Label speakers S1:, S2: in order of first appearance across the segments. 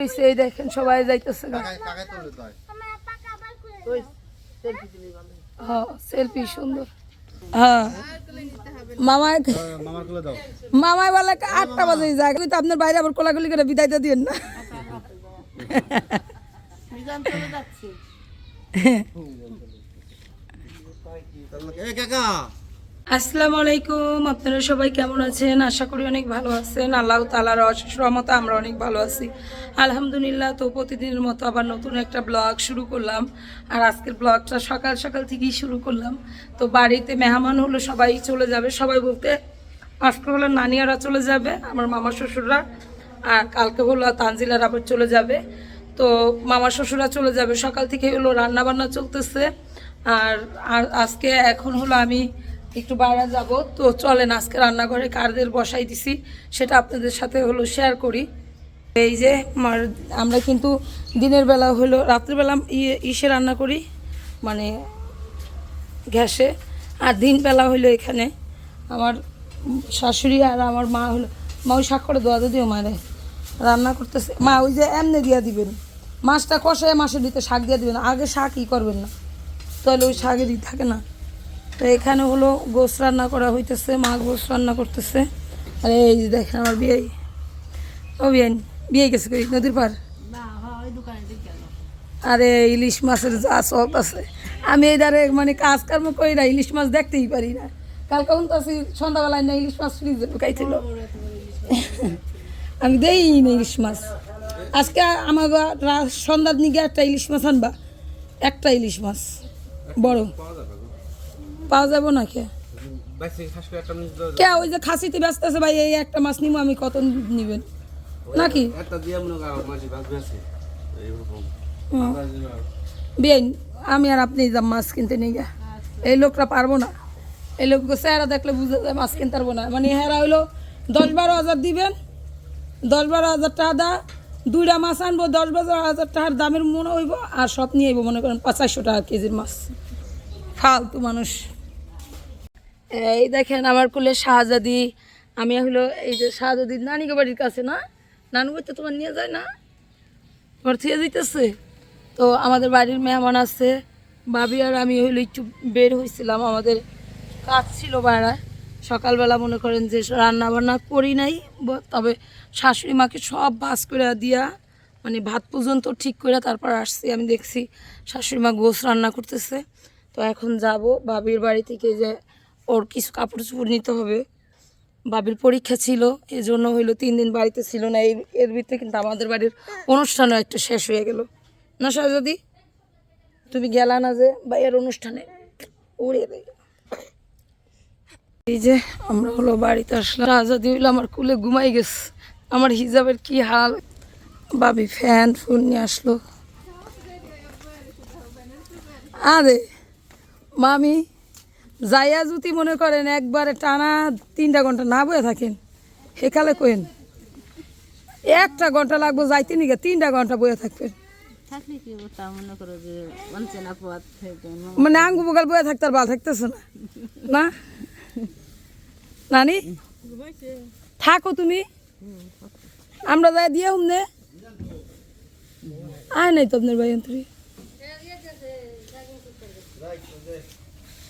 S1: এই দেখেন সবাই যাইতেছে
S2: তো হয়।
S1: হ্যাঁ সেলফি সুন্দর। হ্যাঁ। মামায় মামায় বলে আটটা বাজে যায় কিন্তু আপনার বাইরে আবার কোলাগুলি করে বিদায়টা দিন না।
S2: এ কাকা।
S1: আসসালামু আলাইকুম, আপনারা সবাই কেমন আছেন? আশা করি অনেক ভালো আছেন। আল্লাহ তালার অশেষ রহমত আমরা অনেক ভালো আছি। আলহামদুলিল্লাহ, তো প্রতিদিনের মতো আবার নতুন একটা ব্লগ শুরু করলাম। আর আজকের ব্লগটা সকাল সকাল থেকেই শুরু করলাম। তো বাড়িতে মেহমান হলো, সবাই চলে যাবে। সবাই বলতে, আজকে হলো নানিয়ারা চলে যাবে, আমার মামা শ্বশুররা। আর কালকে হলো তানজিলার আবার চলে যাবে। তো মামা শ্বশুরা চলে যাবে। সকাল থেকে হলো রান্না বান্না চলতেছে। আর আজকে এখন হলো আমি একটু বাইরে যাব। তো চলেন, আজকে রান্নাঘরে কারদের বসাই দিছি। সেটা আপনাদের সাথে হলো শেয়ার করি। এই যে আমার- আমরা কিন্তু দিনের বেলা হলো রাত্রিবেলা ইয়ে ইসে রান্না করি মানে গ্যাসে। আর দিন দিনবেলা হলো এখানে আমার শাশুড়ি আর আমার মা হলো, মা ওই শাক করে দোয়া দিও মারে। রান্না করতেছে। মা ওই যে এমনি দিয়া দিবেন। মাছটা কষায় মাছের দিতে শাক দিয়ে দিবেন। আগে শাক ই করবেন না। তাহলে ওই শাকেরই থাকে না। তো এখানে হলো গোস রান্না করা হইতেছে মা গোস রান্না করতেছে। আর এই যে দেখেন আমার বিয়ে। ও বিয়ে বিয়ে গেছে কই? নদীর পার আরে ইলিশ মাছের যা শখ আছে। আমি এই ধারে মানে কাজ কর্ম করি না ইলিশ মাছ দেখতেই পারি না। কাল কখন তো আছি সন্ধ্যাবেলায় না ইলিশ মাছ ফ্রিজে ঢুকাইছিল আমি দেই না ইলিশ মাছ। আজকে আমার সন্ধ্যার নিগে একটা ইলিশ মাছ আনবা। একটা ইলিশ মাছ বড়। পাওয়া যাব না কে? কে ওই যে খাসিতে ব্যস্ত আছে ভাই এই একটা মাছ নিবো আমি কত নিবেন? নাকি। বেন আমি আর আপনি যাম মাছ কিনতে নিয়ে গা। এই লোকটা পারব না। এই লোক চেহারা দেখলে বুঝে যায় মাছ কিনতে পারব না। মানে হেরা হইল দশ বারো হাজার দিবেন দশ বারো হাজার টাকা দা দুইটা মাছ আনব দশ বারো হাজার টাকার দামের মনে হইব আর সব নিয়ে আইবো মনে করেন পঁচাশশো টাকা কেজির মাছ। ফালতু মানুষ। এই দেখেন আমার কুলে শাহজাদি। আমি হলো এই যে শাহজাদির নানিকে বাড়ির কাছে না? নানু বাড়িতে তোমার নিয়ে যায় না? ঘর থেকে দিতেছে? তো আমাদের বাড়ির মেহমান আছে। ভাবি আর আমি হইল একটু বের হয়েছিলাম আমাদের কাজ ছিল বাইরে সকালবেলা মনে করেন যে রান্না বান্না করি নাই তবে শাশুড়ি মাকে সব ভাজ করে দিয়া মানে ভাত পর্যন্ত ঠিক করে তারপর আসছি। আমি দেখছি শাশুড়ি মা গোস রান্না করতেছে। তো এখন যাব বাবির বাড়ি থেকে যে ওর কিছু কাপড় চোপড় নিতে হবে। বাবির পরীক্ষা ছিল এই জন্য হইল তিন দিন বাড়িতে ছিল না। এই এর ভিতরে কিন্তু আমাদের বাড়ির অনুষ্ঠানও একটা শেষ হয়ে গেল। না যদি তুমি গেলা না যে বা এর অনুষ্ঠানে? উড়িয়ে দেয় এই যে আমরা হলো বাড়িতে আসলাম। আজাদি হইল আমার কুলে ঘুমাই গেছে। আমার হিজাবের কি হাল? বাবি ফ্যান ফুল নিয়ে আসলো। আরে, মামি যাইয়া যদি মনে করেন একবারে টানা তিনটা ঘণ্টা না বয়ে থাকেন সেকালে কোয়েন একটা ঘণ্টা লাগবো যাইতে নিগে তিনটা ঘণ্টা বয়ে থাকবেন।
S3: মনে
S1: আঙ্গু বগাল বয়ে থাকতে আর ভালো থাকতেছে না। না? নানি? থাকো তুমি। আমরা যাই দিয়ে হুমনে আয় নাই তো আপনার ভাই অন্তরি।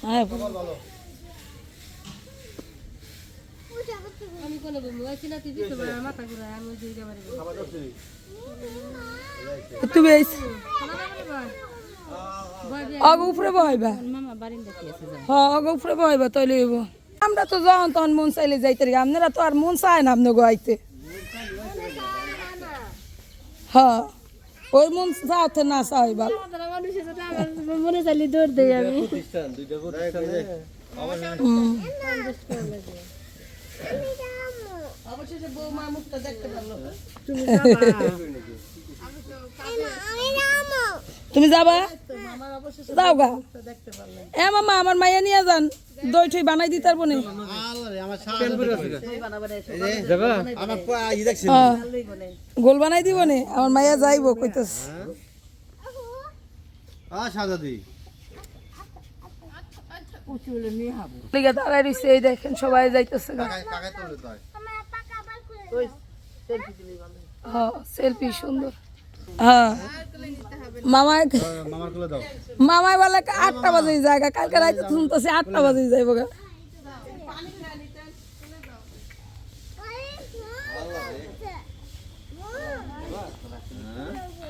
S1: আয়
S3: আমি কোনো বলছি না তুই মাথা ঘুরে আমি ওই দুইটা
S1: তুমি এই অগ উপরে বহাইবা।
S3: মামা বাড়ির দেখি আছে যাও।
S1: হ অগ উপরে বহাইবা তৈলে হইব। আমরা তো যখন তখন মন চাইলে যাইতে রে আপনারা তো আর মন চায় না আপনার আইতে। হ্যাঁ। ওই মন চাওতে না চাই
S3: মনে চাইলে দৌড় দেই আমি।
S1: তুমি যাবা? যাও গা। এ মামা আমার মাইয়া নিয়ে যান। দই ঠই বানাই দিতে পারব না। গোল বানাই দিব নে আমার মাইয়া যাইব কইতাস দাঁড়াই সেলফি সুন্দর মামায় মামায় বলে আটটা বাজে জায়গা কালকে রাইতে শুনতেছি আটটা বাজে যাইব গা
S2: ও সাজাদি সাজাদি কার কোলে গেছে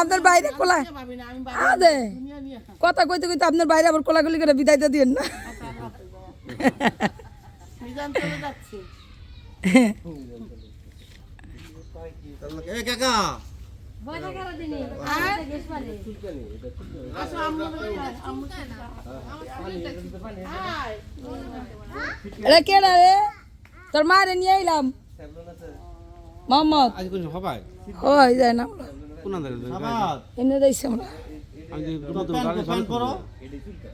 S1: আপনার বাইরে কোলা আদে কথা কইতে কইতে আপনার বাইরে আবার কোলাগুলি করে বিদায়টা না
S2: কাকা
S1: তোর মারে নিয়ে আইলাম মোহাম্মদ।
S2: আজ কোন হবাই
S1: হয় যায় না। এনে দিয়েছি আমরা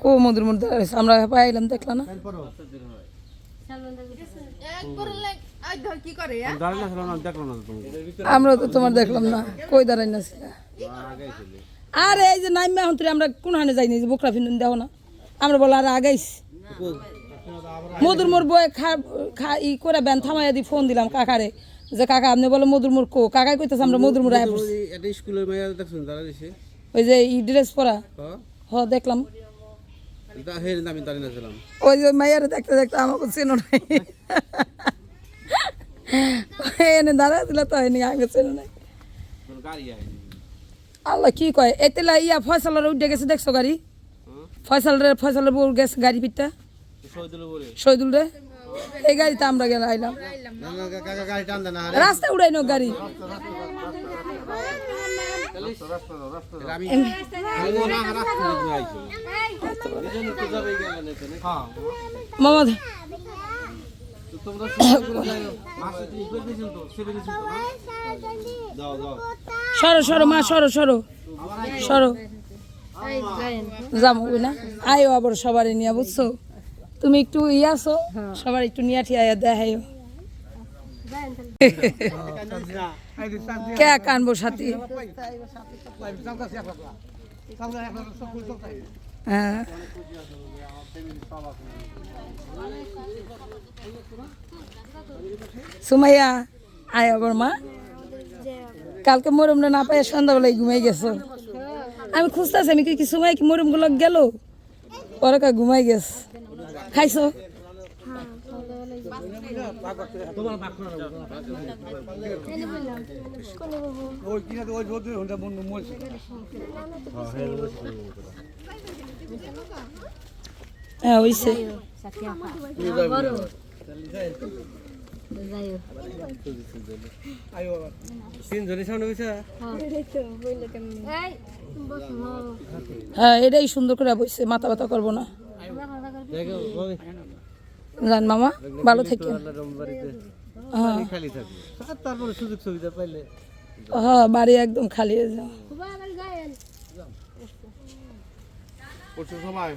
S1: কো মধুর মধ্যে আমরা পাইলাম দেখলা না? আমরা তো তোমার দেখলাম না কই দাঁড়াই না ছিল আরে এই যে নাইমা হন্তরে আমরা কোন হানে যাইনি যে বোকরা ফিন্দন দেখো না? আমরা বলা আর আগাইছি মধুর মোর বয়ে খা খা ই করে ব্যান থামাইয়া দি ফোন দিলাম কাকারে। যে কাকা আপনি বলে মধুর মোর কো। কাকাই কইতেছে আমরা মধুর মোর আয় পড়ছি।
S2: এটা স্কুলের মেয়ে দেখছেন তারা দিছে?
S1: ওই যে ই ড্রেস পরা। হ। দেখলাম।
S2: এটা হের আমি দাঁড়িয়ে ছিলাম
S1: ওই যে মাইয়ারে দেখতে দেখতে আমাকে চেনো নাই। এনে দাঁড়া দিল তো এনে আগে চেনো নাই। আল্লাহ কি কয়? এতেলা ইয়া ফয়সালের উঠে গেছে দেখছ গাড়ি? ফয়সালের ফয়সালের বউ গেছে গাড়ি পিঠটা শহীদুল রে? এই গাড়িতে আমরা গেলে আইলাম।
S2: গাড়ি
S1: গাড়ি
S2: রাস্তা আইছি হ্যাঁ
S1: মামা সরো সরো, মা, সরো সরো। সরো। যাব না? আয়ো আবার সবারই নিয়ে, বুঝছ? তুমি একটু ইয়ে আসো সবার একটু নিয়ে ঠিয়া দেখাইও। কে কানবো সাথী? হ্যাঁ। সুমাইয়া আয় আবার মা। কালকে মরমটা না পাই সন্ধ্যাবেলায় ঘুমাই গেছো। আমি খুঁজতেছি আমি কি সময় কি মরমগুলো গেল? কা ঘুমাই গেছ। খাইছো? হ্যাঁ হইছে। হ্যাঁ এটাই সুন্দর করে বইছে মাথা ব্যথা করব না। জান মামা ভালো থেকে। হ্যাঁ।
S2: খালি থাকবে তারপরে সুযোগ সুবিধা পাইলে
S1: হ্যাঁ বাড়ি একদম খালি হয়ে যাও
S3: খুব আবার গায়েন
S2: করছ সবাই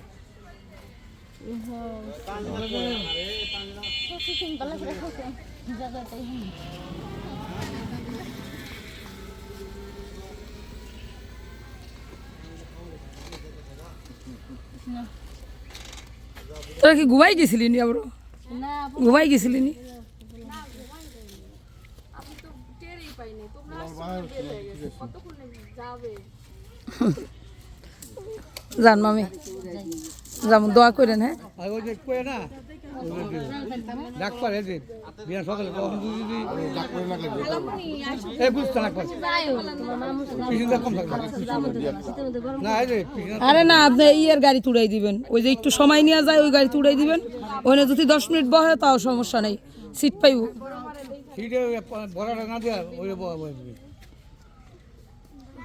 S1: তোরা কি ঘুমাই গেছিলি নি আবার ঘুমাই গেছিলি নি? জান মামি। যেমন দোয়া করেন হ্যাঁ।
S4: আর না
S1: আপনি ইয়ের গাড়ি তুড়াই দিবেন। ওই যে একটু সময় নিয়ে যায় ওই গাড়ি তুড়াই দিবেন। ওখানে যদি দশ মিনিট বহে তাও সমস্যা নেই। সিট পাইব।
S4: সিটে না দেওয়া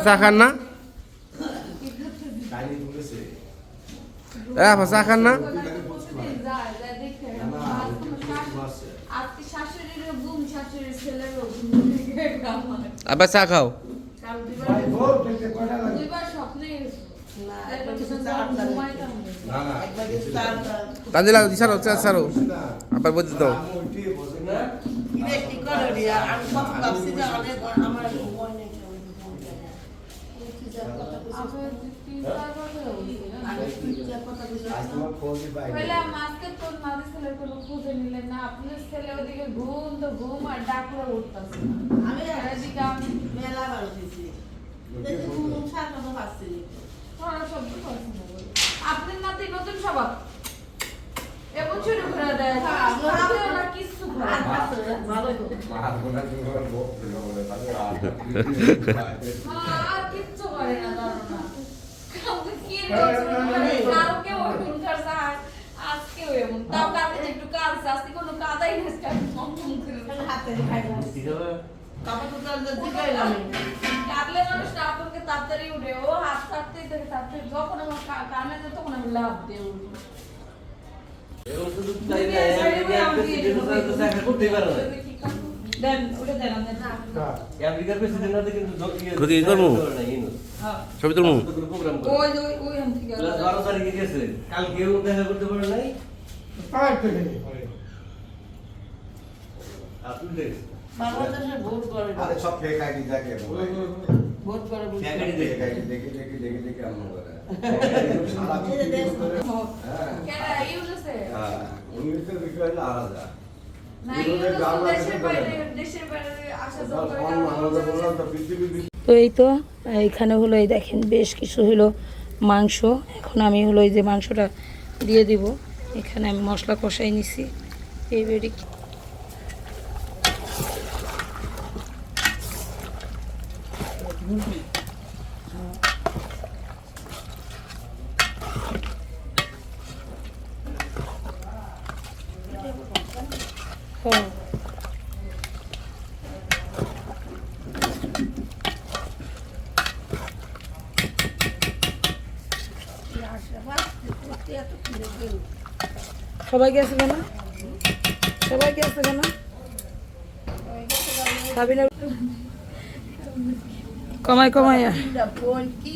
S2: চা খান না? চা খান না? আবার চা খাও
S3: দুইবার স্বপ্নে গেছে
S5: না একবার কিছু চার একবার কিছু চার
S2: তানজিলা দিছারো চা ছাড়ো আবার বলতে দাও
S5: কিরে কি করে রিয়া আমি সব ভাবছি যে অনেক আমার ভয় নেই আমি পিজ্জা কথা বুঝতে
S3: পহলে মাস্কে তোর মাঝে ছেলের কোনো খুঁজে নিলেন না আপনার ছেলে ওদিকে ঘুম তো ঘুম আর ডাকুরে উঠতেছে
S5: আমি
S3: আর এদিকে আমি
S5: মেলা ভালো দিয়েছি দেখি ঘুম সার কথা ভাবছি
S3: পড়া শব্দ করছি না বলে। আপনার নাতি নতুন স্বভাব এমন শুরু করে দেয় আপনি ওরা কিচ্ছু করে না।
S5: ভালো
S3: হ্যাঁ, আর কিচ্ছু করে না ধরো না। কাউকে কি বলছে? মানে ওরকম করছে আজকেও এমন। তাও কালকে একটু কাঁদছে আজকে কোনো কাদাই নেই মন মন করে।
S5: হাতে খাই তারপর তো তার দিকাইলাম
S3: কাটলে মানুষ আপনাকে তাড়াতাড়ি উঠে। ও হাত ছাড়তেই তাড়াতাড়ি যখন আমার কানে তখন আমি লাভ দিয়ে উঠি।
S2: ছবি তুলবো
S6: কালকেও দেখা করতে পারে নাই
S7: আরে সব ফেক আইডি থাকে
S5: ভোট করে
S7: দেখে দেখে দেখে দেখে এমন তো
S1: এই তো এখানে হলো এই দেখেন, বেশ কিছু হলো মাংস। এখন আমি হলো এই যে মাংসটা দিয়ে দিব। এখানে আমি মশলা কষাই নিছি। এই বেড়ি সবাই গেছে কেন? সবাই গেছে কেন? খাবি না কমাই কমাই
S5: কি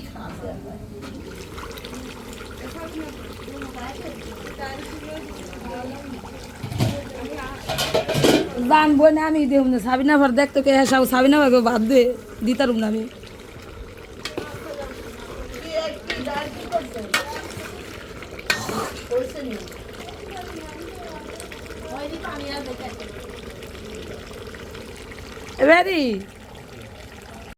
S5: খাবে
S1: জানব না আমি দেব না। সাবিনা ভার দেখতো কে হ্যাঁ সব সাবিনা ভাগে বাদ দে দিতারুম না আমি।
S5: কি